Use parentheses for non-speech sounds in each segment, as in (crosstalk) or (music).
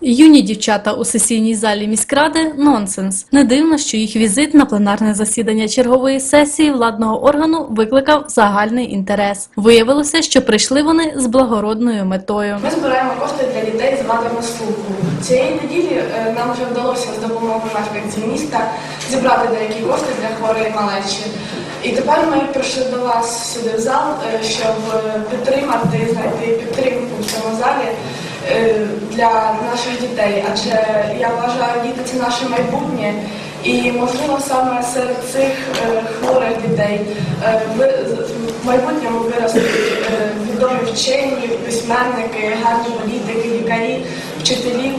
Юні дівчата у сесійній залі міськради нонсенс. Не дивно, що їх візит на пленарне засідання чергової сесії владного органу викликав загальний інтерес. Виявилося, що прийшли вони з благородною метою. Ми збираємо кошти для дітей з вадами слуху. Цієї неділі е, нам вже вдалося з допомогою мешканців міста зібрати деякі кошти для хворої малечі. І тепер ми прийшли до вас сюди в зал, е, щоб е, підтримати, знайти підтримку в цьому залі для наших дітей. Адже я вважаю, діти це наше майбутнє. І можливо саме серед цих хворих дітей в майбутньому виростуть відомі вчені, письменники, гарні політики, лікарі, вчителі.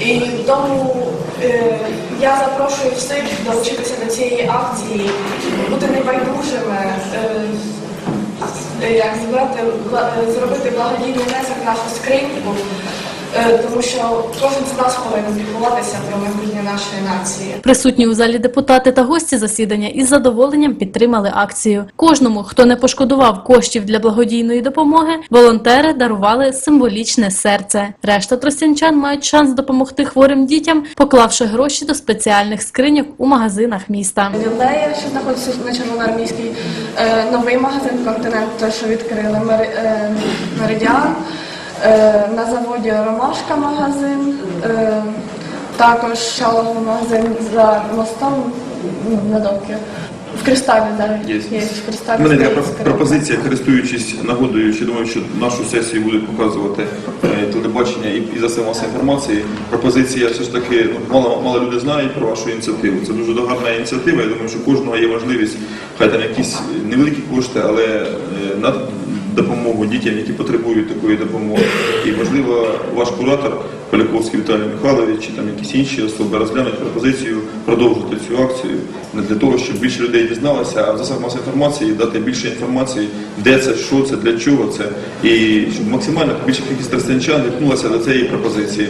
І тому е, я запрошую всіх долучитися до цієї акції, бути небайдужими, е, е, як зробити, е, зробити благодійний внесок нашу скриньку, тому що кожен з нас повинен піклуватися про майбутнє нашої нації. Присутні у залі депутати та гості засідання із задоволенням підтримали акцію. Кожному, хто не пошкодував коштів для благодійної допомоги, волонтери дарували символічне серце. Решта тростянчан мають шанс допомогти хворим дітям, поклавши гроші до спеціальних скриньок у магазинах міста. Лілея, що знаходиться на Червоноармійській, е, новий магазин Континент, що відкрили е, Меридіан, е, на заводі Ромашка магазин, е, також шаловий магазин за мостом на Довки. В Кристалі, так. Є. Є, в У мене така пропозиція, користуючись нагодою, що думаю, що нашу сесію будуть показувати е, телебачення і, і засоби масової інформації. Пропозиція все ж таки ну, мало, мало люди знають про вашу ініціативу. Це дуже гарна ініціатива. Я думаю, що кожного є можливість, хай там якісь невеликі кошти, але е, на допомогу дітям, які потребують такої допомоги. І можливо, ваш куратор Поляковський Віталій Михайлович чи там якісь інші особи розглянуть пропозицію продовжити цю акцію для того, щоб більше людей дізналося, а в засобах масової інформації дати більше інформації, де це, що це, для чого це, і щоб максимально більша кількість тростянчан відкнулася до цієї пропозиції.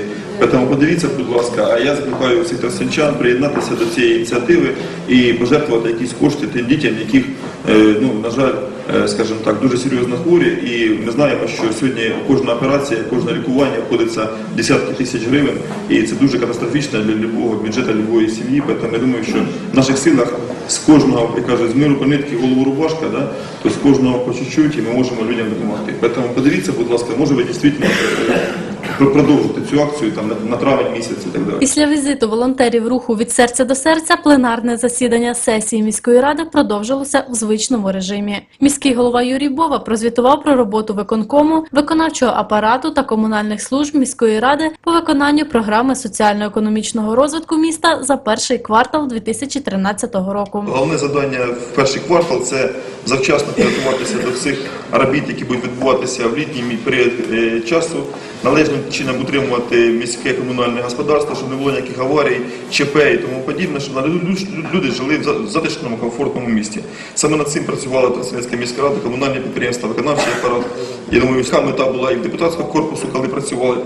Тому подивіться, будь ласка, а я закликаю всіх тростянчан приєднатися до цієї ініціативи і пожертвувати якісь кошти тим дітям, яких, ну на жаль, е, скажімо так, дуже серйозно хворі. І ми знаємо, що сьогодні кожна операція, кожне лікування обходиться десятки тисяч гривень, і це дуже катастрофічно для любого бюджету любої сім'ї. Тому я думаю, що в наших силах з кожного, як кажуть, з миру по нитки голову рубашка, да? то з кожного по чуть-чуть, і ми можемо людям допомогти. Тому подивіться, будь ласка, може ви дійсно е, продовжити цю акцію там на, травень місяць і так далі. Після візиту волонтерів руху від серця до серця пленарне засідання сесії міської ради продовжилося в звичному режимі. Міський голова Юрій Бова прозвітував про роботу виконкому, виконавчого апарату та комунальних служб міської ради по виконанню програми соціально-економічного розвитку міста за перший квартал 2013 року. Головне завдання в перший квартал це завчасно підготуватися до всіх робіт, які будуть відбуватися в літній період е, часу, належним чином утримувати міське комунальне господарство, щоб не було ніяких аварій, ЧП і тому подібне, щоб лю- люди жили в затишному, комфортному місті. Саме над цим працювала Тростянецька міська рада, комунальні підприємства, виконавчий апарат. Я думаю, міська мета була і в депутатському корпусу, коли працювали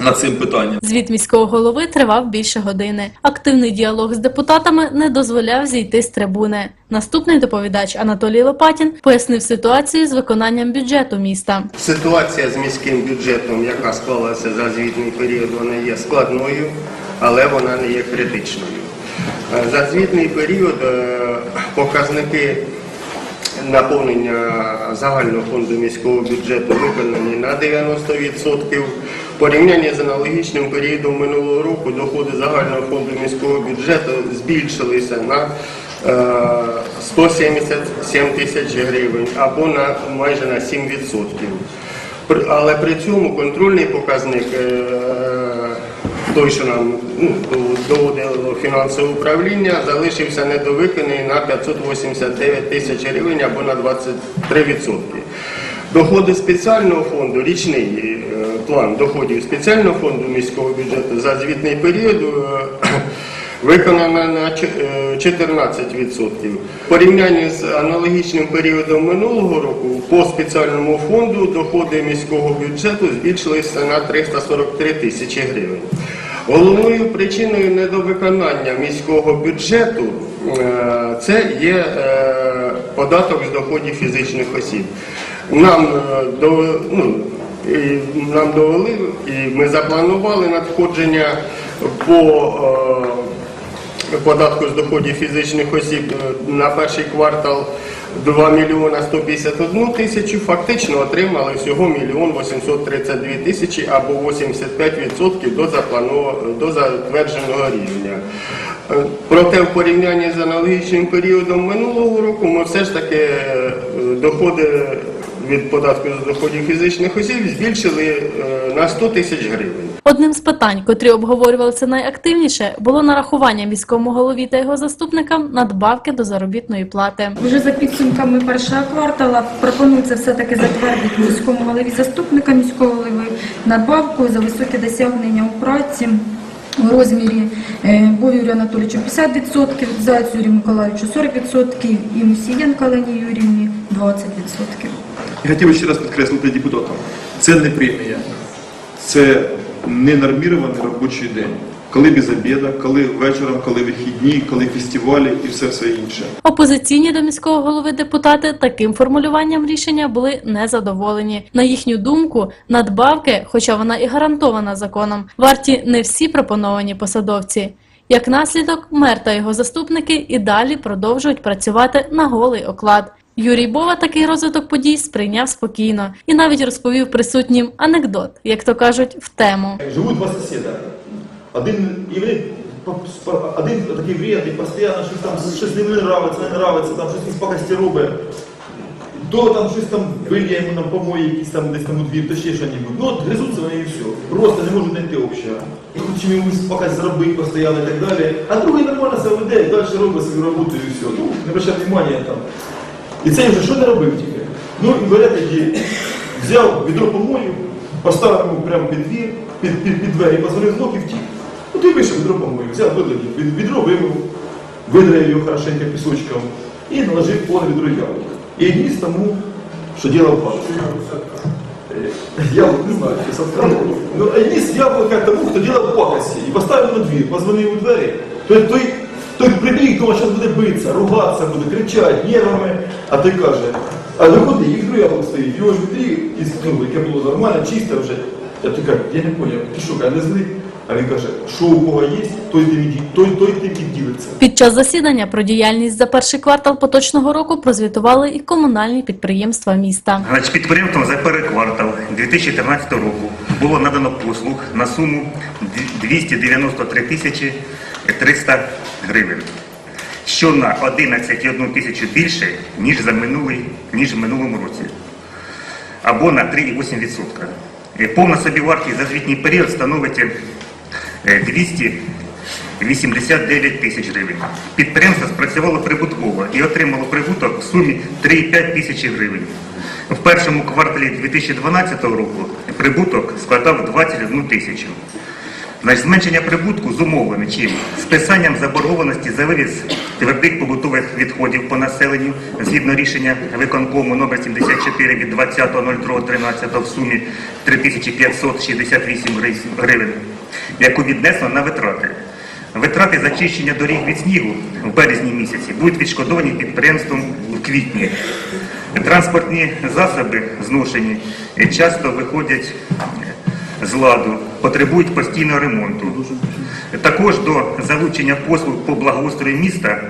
над цим питанням. Звіт міського голови тривав більше години. Активний діалог з депутатами не дозволяв зійти з трибуни. Наступний доповідач Анатолій Лопатін пояснив ситуацію з виконанням бюджету міста. Ситуація з міським бюджетом, яка склалася за звітний період, вона є складною, але вона не є критичною. За звітний період е, показники наповнення загального фонду міського бюджету виконані на 90%. В порівнянні з аналогічним періодом минулого року доходи загального фонду міського бюджету збільшилися на е, 177 тисяч гривень або на майже на 7%. Але при цьому контрольний показник, е, той, що нам ну, доводило фінансове управління, залишився недовиконаний на 589 тисяч гривень або на 23%. Доходи спеціального фонду, річний е, план доходів спеціального фонду міського бюджету за звітний період е, (clears throat) виконано на е, 14%. В порівнянні з аналогічним періодом минулого року по спеціальному фонду доходи міського бюджету збільшилися на 343 тисячі гривень. Головною причиною недовиконання міського бюджету е, це є е, податок з доходів фізичних осіб. Нам, е, ну, нам довели, і ми запланували надходження по податку з доходів фізичних осіб на перший квартал 2 мільйона 151 тисячу, фактично отримали всього 1 мільйон 832 тисячі або 85% до, до затвердженого рівня. Е, Проте в порівнянні з аналогічним періодом минулого року ми все ж таки е, доходи від податку з доходів фізичних осіб збільшили е, на 100 тисяч гривень. Одним з питань, котрі обговорювалися найактивніше, було нарахування міському голові та його заступникам надбавки до заробітної плати. Вже за підсумками першого квартала пропонується все-таки затвердити міському голові заступника міського голови надбавку за високі досягнення у праці у розмірі е, Бо Юрію Анатолійовичу 50%, Зайцю Юрію Миколаївичу 40% і Мусієнко Лені Юрівні 20%. Я хотів би ще раз підкреслити депутатам. Це не премія, це ненормірований робочий день. Коли без обіду, коли вечором, коли вихідні, коли фестивалі і все все інше. Опозиційні до міського голови депутати таким формулюванням рішення були незадоволені. На їхню думку, надбавки, хоча вона і гарантована законом, варті не всі пропоновані посадовці. Як наслідок, мер та його заступники і далі продовжують працювати на голий оклад. Юрій Бова такий розвиток подій сприйняв спокійно і навіть розповів присутнім анекдот, як то кажуть, в тему. Живуть два сусіда. Один єврей, один такий вредний, постійно щось там щось не нравиться, не нравиться, там щось пакості робить. То там щось там вильє йому на помої, якісь там десь там у двір, то ще що-небудь. Ну от гризуться вони і все. Просто не можуть знайти общого. І хочемо йому пакость зробити постійно і так далі. А другий нормально себе веде, далі робить свою роботу і все. Ну, не обращає внимання там. І цей вже що не робив тільки? Ну і бере тоді, взяв відро помою, поставив йому прямо під двір, під, під, під двері, позвонив знов і втік. Ну ти вийшов відро помою, взяв видав, від, відро вимив, видрав його хорошенько пісочком і наложив повне відро яблук. І відніс тому, що ділав папа. Яблук не знаю, що сам Ну, а відніс яблука тому, хто ділав пакості, і поставив на двір, позвонив у двері, той, той, той прибіг, думав, що буде битися, ругатися буде, кричати, нервами, а той каже, а виходи, їх яблук стоїть, його ж відрі, і ну, яке було нормально, чисте вже. Я кажу, я не поняв, ти що, каже, не злий? А він каже, що у кого є, той той, той тим і ділиться. Під час засідання про діяльність за перший квартал поточного року прозвітували і комунальні підприємства міста. Значить, підприємством за перший квартал 2013 року було надано послуг на суму 293 тисячі 300 гривень, що на 11,1 тисячу більше, ніж за минулий, ніж в минулому році, або на 3,8%. Е, Повна собівартість за звітній період становить е, 289 тисяч гривень. Підприємство спрацювало прибутково і отримало прибуток в сумі 3,5 тисячі гривень. В першому кварталі 2012 року прибуток складав 21 тисячу. Значить, зменшення прибутку зумовлене чим? Списанням заборгованості за вивіз твердих побутових відходів по населенню згідно рішення виконкому номер 74 від 20.02.13 в сумі 3568 гривень, яку віднесено на витрати. Витрати зачищення доріг від снігу в березні місяці будуть відшкодовані підприємством в квітні. Транспортні засоби зношені часто виходять з ладу, потребують постійного ремонту. Також до залучення послуг по благоустрою міста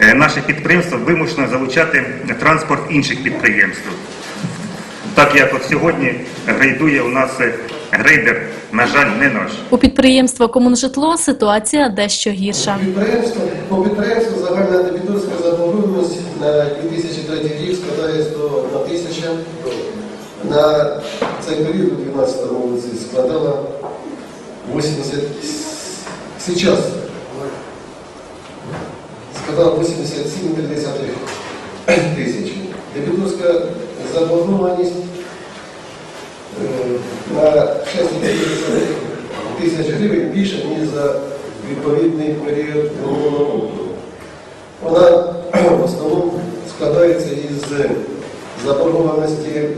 е, наше підприємство вимушено залучати транспорт інших підприємств. Так як от сьогодні грейдує у нас е, грейдер, на жаль, не наш. У підприємства Комунжитло ситуація дещо гірша. Підприємство, по підприємству загальна дебіторська заборгованість на 2003 рік складає 101 тисяча. На цей період у 2012 році складала 80... Сейчас складала 87,3 тисячі. Дебіторська заборгованість е, на 6,9 тисяч гривень більше, ніж за відповідний період минулого року. Вона в основному складається із заборгованості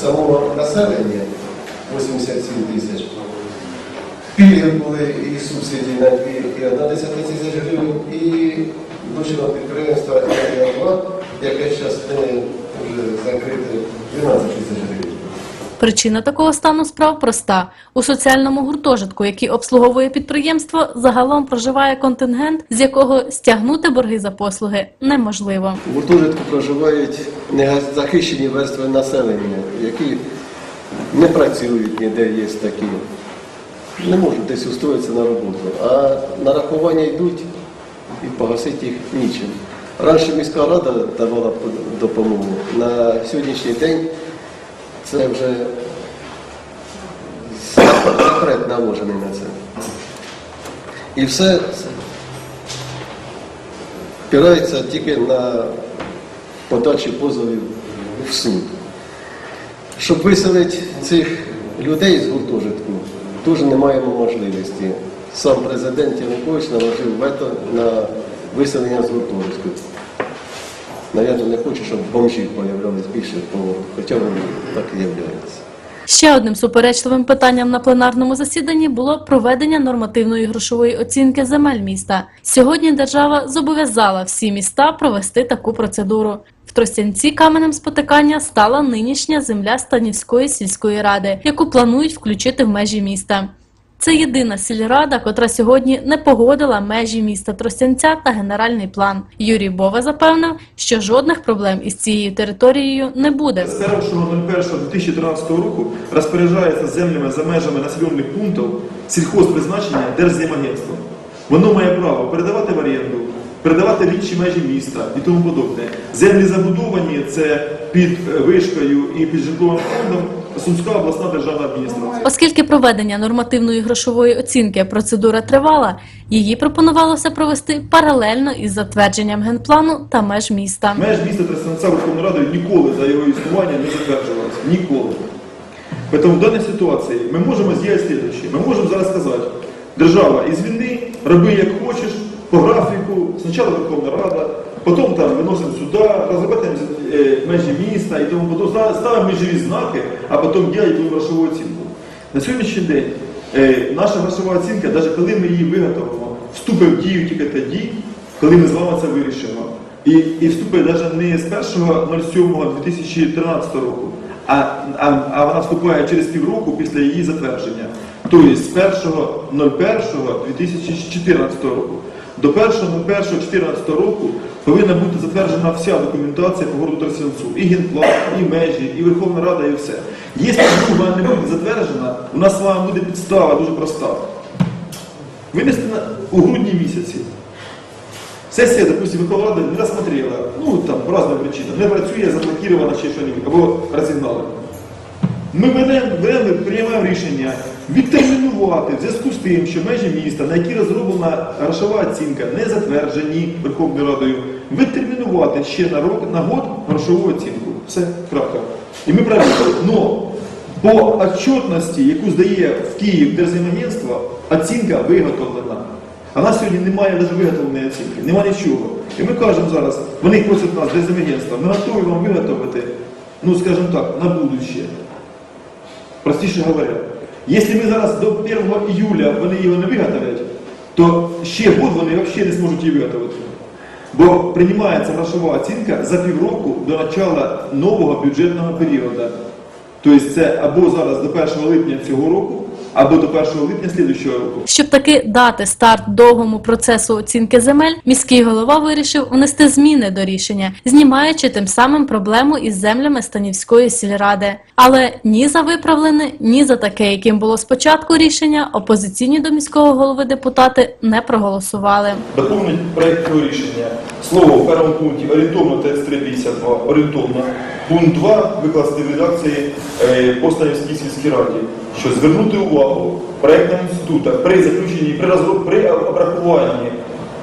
самого населення 87 тисяч. Пільги були із їх субсидій на 2,1 тисяч гривень і дочірного підприємства «Енергія-2», яке зараз вже закрите 12 тисяч гривень. Причина такого стану справ проста. У соціальному гуртожитку, який обслуговує підприємство, загалом проживає контингент, з якого стягнути борги за послуги неможливо. У гуртожитку проживають незахищені верстви населення, які не працюють ніде, є такі. Не можуть десь устроїтися на роботу. А нарахування йдуть і погасити їх нічим. Раніше міська рада давала допомогу. На сьогоднішній день це вже запрет наложений на це. І все спирається тільки на подачі позовів в суд. Щоб виселити цих людей з гуртожитку, теж не маємо можливості. Сам президент Янукович наложив вето на виселення з гуртожитку. Навірно, не хоче, щоб бомжів появлялось більше, бо хоча вони так і являються. Ще одним суперечливим питанням на пленарному засіданні було проведення нормативної грошової оцінки земель міста. Сьогодні держава зобов'язала всі міста провести таку процедуру. В Тростянці каменем спотикання стала нинішня земля Станівської сільської ради, яку планують включити в межі міста. Це єдина сільрада, котра сьогодні не погодила межі міста Тростянця та генеральний план. Юрій Бова запевнив, що жодних проблем із цією територією не буде. З 1.01.2013 року розпоряджається землями за межами населених пунктів сільхозпризначення Держземагентством. Воно має право передавати в оренду, передавати в інші межі міста і тому подобне. Землі забудовані це під е, вишкою і під житловим фондом Сумська обласна державна адміністрація. Оскільки проведення нормативної грошової оцінки процедура тривала, її пропонувалося провести паралельно із затвердженням генплану та меж міста. Меж міста Тростянця Верховною Радою ніколи за його існування не затверджувалося. Ніколи. Тому в даній ситуації ми можемо зробити. Ми можемо зараз сказати, держава із війни, роби як хочеш, по графіку, спочатку Верховна Рада, потім там виносимо сюди, розробляємо е, межі міста і тому подобне, ставимо межові знаки, а потім робимо грошову оцінку. На сьогоднішній день е, наша грошова оцінка, навіть коли ми її виготовимо, вступить в дію тільки тоді, коли ми з вами це вирішимо. І, і вступить навіть не з 1.07.2013 року, а, а, а вона вступає через півроку після її затвердження. Тобто з 1.01.2014 року. До 1.01.2014 року повинна бути затверджена вся документація по городу Тростянцю. І генплан, і межі, і Верховна Рада, і все. Якщо вона не буде затверджена, у нас з вами буде підстава дуже проста. Винести у грудні місяці. Сесія, допустим, Верховна Рада не рассмотрела, ну там по разным причинам, не працює, заблокировано чи що небудь або розігнали. Ми беремо, приймаємо рішення відтермінувати в зв'язку з тим, що межі міста, на які розроблена грошова оцінка, не затверджені Верховною Радою, відтермінувати ще на рок на год грошову оцінку. Все, крапка. І ми правильно. Но по отчетності, яку здає в Київ Держземагентство, оцінка виготовлена. А нас сьогодні немає навіть виготовленої оцінки, немає нічого. І ми кажемо зараз, вони просять нас Держземагентство, ми готові вам виготовити, ну скажімо так, на будущее. Простіше говоря, якщо ми зараз до 1 июля вони його не виготовлять, то ще год вони взагалі не зможуть її виготовити. Бо приймається грошова оцінка за півроку до початку нового бюджетного періоду. Тобто це або зараз до 1 липня цього року, або до 1 липня слідуючого року. Щоб таки дати старт довгому процесу оцінки земель, міський голова вирішив внести зміни до рішення, знімаючи тим самим проблему із землями Станівської сільради. Але ні за виправлене, ні за таке, яким було спочатку рішення, опозиційні до міського голови депутати не проголосували. Доповнить проект цього рішення. Слово в першому пункті орієнтовно текст 352, орієнтовно. Пункт 2 викласти в редакції е, по Станівській сільській раді, що звернути увагу проектного інституту при заключенні, при, розроб, при обрахуванні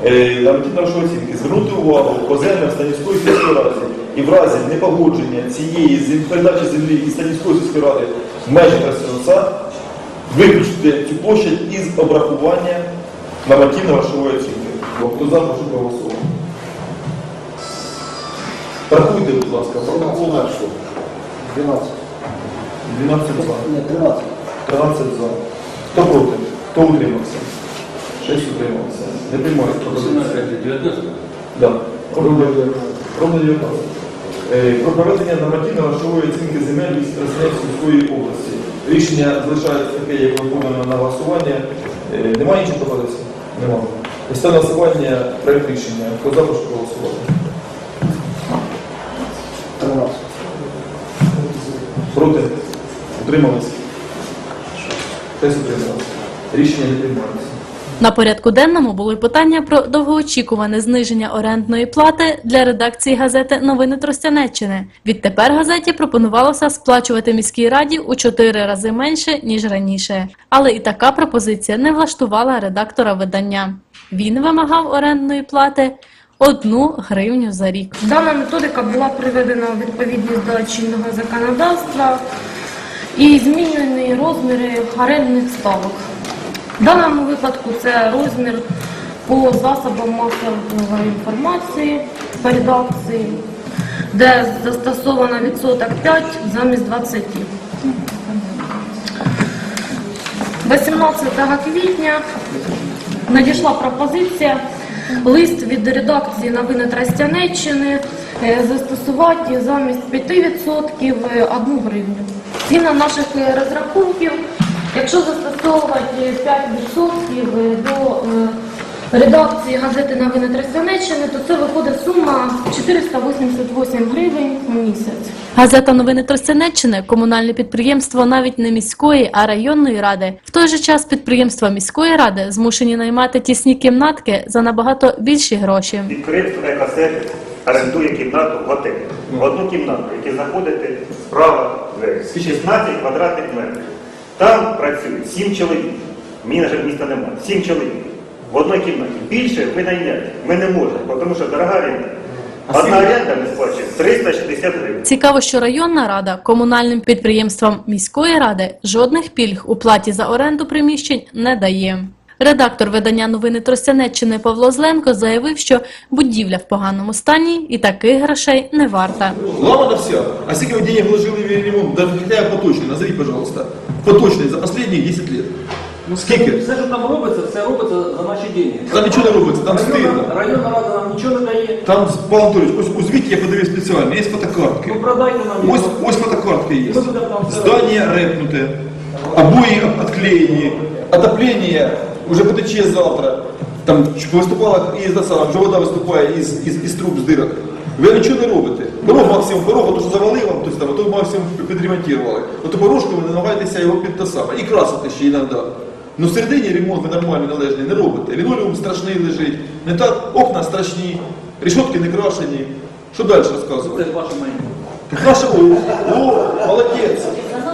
е, грошової оцінки, звернути увагу по землям Станівської сільської ради і в разі непогодження цієї передачі землі із Станівської сільської ради в межі Тростянця виключити цю площадь із обрахування нормативно-грошової оцінки. Бо хто за, прошу проголосувати. Рахуйте, будь ласка, протокол. 12. 12 за. Ні, 13. 13 за. Хто проти? Хто утримався? 6 утрималися. Не приймають пропозицію. 19. Да. Ровно 19. Е, Про проведення нормативно-грошової оцінки земель від Тростянецької області. Рішення залишається таке, як подано на голосування. Е, Немає інших пропозицій? Немає. На голосування проект рішення. Хто за, прошу голосувати. Проти? Утримались? Хтось. Рішення не приймається. На порядку денному було й питання про довгоочікуване зниження орендної плати для редакції газети Новини Тростянеччини. Відтепер газеті пропонувалося сплачувати міській раді у чотири рази менше ніж раніше. Але і така пропозиція не влаштувала редактора видання. Він вимагав орендної плати одну гривню за рік. Дана методика була приведена у відповідність до чинного законодавства і змінені розміри орендних ставок. В даному випадку це розмір по засобам масової інформації по редакції, де застосовано відсоток 5 замість 20. 18 квітня надійшла пропозиція лист від редакції новини Тростянеччини е, застосувати замість 5% 1 гривню. Згідно наших е, розрахунків, якщо застосовувати 5% до е, редакції газети новини Тростянеччини, то це виходить сума 488 гривень в місяць. Газета Новини Тростянеччини комунальне підприємство навіть не міської, а районної ради. В той же час підприємства міської ради змушені наймати тісні кімнатки за набагато більші гроші. Підприємство «Екосервіс» орендує кімнату в готелі. Одну кімнату, яку знаходите справа двері. 16 квадратних метрів. Там працюють 7 чоловік. Мені, на жаль, міста немає. 7 чоловік. В одній кімнаті. Більше ви найняти. Ми не можемо, тому що дорога оренда. Одна оренда не сплачує 360 гривень. Цікаво, що районна рада комунальним підприємствам міської ради жодних пільг у платі за оренду приміщень не дає. Редактор видання новини Тростянеччини Павло Зленко заявив, що будівля в поганому стані і таких грошей не варта. Ламана вся. А сколько вы денег вложили в ремонт? Даже хотя бы поточный, назови, пожалуйста. Поточный за последние 10 лет. Скільки? Все, що там робиться, все робиться за наші деньги. Там нічого не робиться, там Районна, стидно. районна рада нам нічого не дає. Там, Павел Анатольевич, ось, ось видите, я подивив спеціально, є фотокартки. Ну продайте нам Ось, його. ось фотокартки є. Ми будемо там все Здання репнуте, обої отклеєні, отоплення уже потече завтра. Там виступала і вже вода виступає із, із, із труб з дирок. Ви нічого не робите. Порог максимум, порог, то що завалив вам, то, там, а то максимум підремонтували. Ото порожку ви намагаєтеся його під те саме. І красити ще іноді. Ну всередині ремонт ви нормальний, належний, не робите. Лінолеум страшний лежить, не так, окна страшні, рішотки не крашені. Що далі розказувати? Це ваше майно. Наша, о, о, молодець,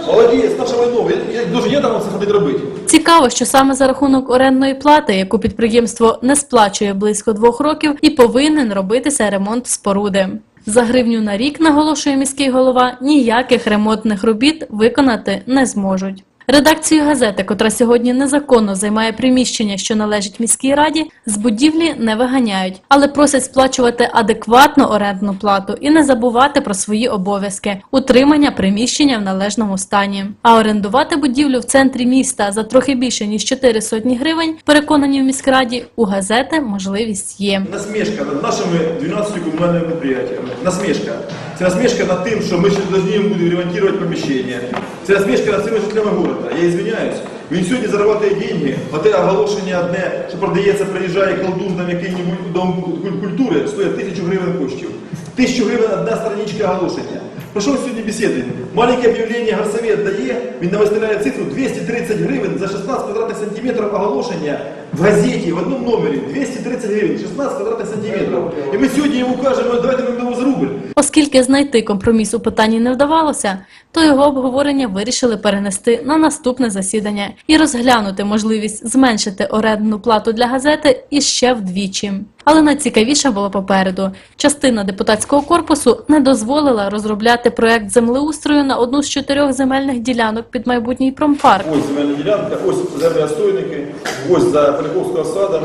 молодець, наша майно. Я, я, дуже є там це ходить робити. Цікаво, що саме за рахунок орендної плати, яку підприємство не сплачує близько двох років, і повинен робитися ремонт споруди. За гривню на рік, наголошує міський голова, ніяких ремонтних робіт виконати не зможуть. Редакцію газети, котра сьогодні незаконно займає приміщення, що належить міській раді, з будівлі не виганяють, але просять сплачувати адекватну орендну плату і не забувати про свої обов'язки утримання приміщення в належному стані. А орендувати будівлю в центрі міста за трохи більше ніж 4 сотні гривень, переконані в міськраді, у газети можливість є. Насмішка над нашими 12 комунальними підприємствами. Насмішка. Це насмішка над тим, що ми ще повинні будемо ремонтувати поміщення. Це насмішка над цими жителями міста. Я извиняюсь. Він сьогодні заробляє деньги, а те оголошення одне, що продається, приїжджає колдун на який-небудь дом культури, стоїть тисячу гривень коштів. Тисячу гривень одна страничка оголошення. Про що сьогодні бесідуємо? Маленьке об'явлення горсовет дає, він нам виставляє цифру 230 гривень за 16 квадратних сантиметрів оголошення в газеті, в одному номері. 230 гривень, 16 квадратних сантиметрів. І ми сьогодні йому кажемо, давайте ми дамо рубль. Оскільки знайти компроміс у питанні не вдавалося, то його обговорення вирішили перенести на наступне засідання і розглянути можливість зменшити орендну плату для газети іще вдвічі. Але найцікавіше було попереду. Частина депутатського корпусу не дозволила розробляти проект землеустрою на одну з чотирьох земельних ділянок під майбутній промпарк. Ось земельна ділянка, ось землі ось за Поляковського садом,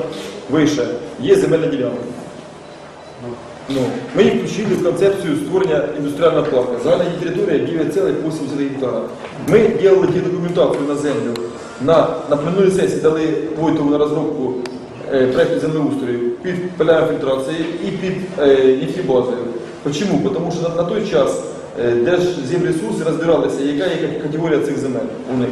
вище, є земельна ділянка. Ну, ми їх включили в концепцію створення індустріального парку. Загальна її територія 9,80 гектара. Ми робили документацію на землю. На, на минулій сесії дали Войтову на розробку е, землеустрою під поля і під е, нефтебазою. Чому? Тому що на, той час е, Держземресурси розбиралися, яка є категорія цих земель у них.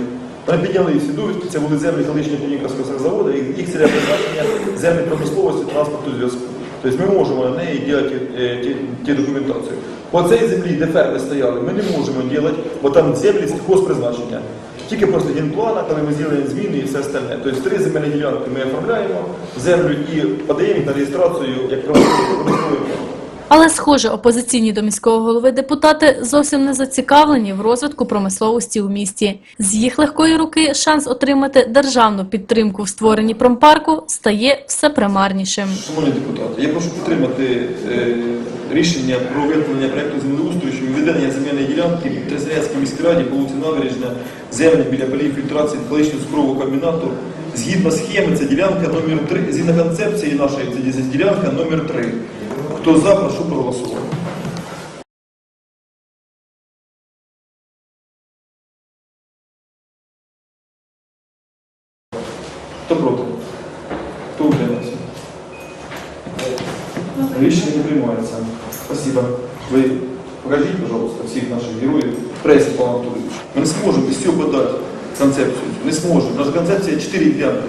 Вони підняли всі довідки, це були землі колишнього Півніківського заводу, їх ціле призначення землі промисловості, транспорту зв'язку. Тобто ми можемо на неї робити ті, документацію. По цій землі, де ферми стояли, ми не можемо робити, бо там землі сільхозпризначення. Тільки просто генплана, коли ми зробимо зміни і все остальне. Тобто три земельні ділянки ми оформляємо землю і подаємо їх на реєстрацію як промисловий. Але, схоже, опозиційні до міського голови депутати зовсім не зацікавлені в розвитку промисловості у місті. З їх легкої руки шанс отримати державну підтримку в створенні промпарку стає все примарнішим. Шановні депутати, я прошу підтримати е, рішення про виправлення проєкту землеустрою відведення земельної ділянки в Трезенецькій міській раді вулиці Набережна, землі біля полів фільтрації колишнього цукрового комбінату. Згідно схеми, це ділянка номер 3, згідно концепції нашої, це ділянка номер 3. Хто за, прошу проголосувати. Хто проти? Хто утримався? Рішення не приймається. Спасибо. Ви покажіть, пожалуйста, всіх наших героїв в пресі Павла Анатолійовича. Ми не зможемо без цього подати концепцію. Не Наша концепція 4 ділянки.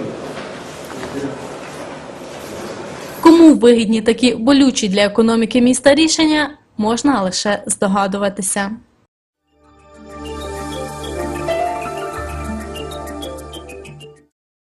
Кому вигідні такі болючі для економіки міста рішення, можна лише здогадуватися.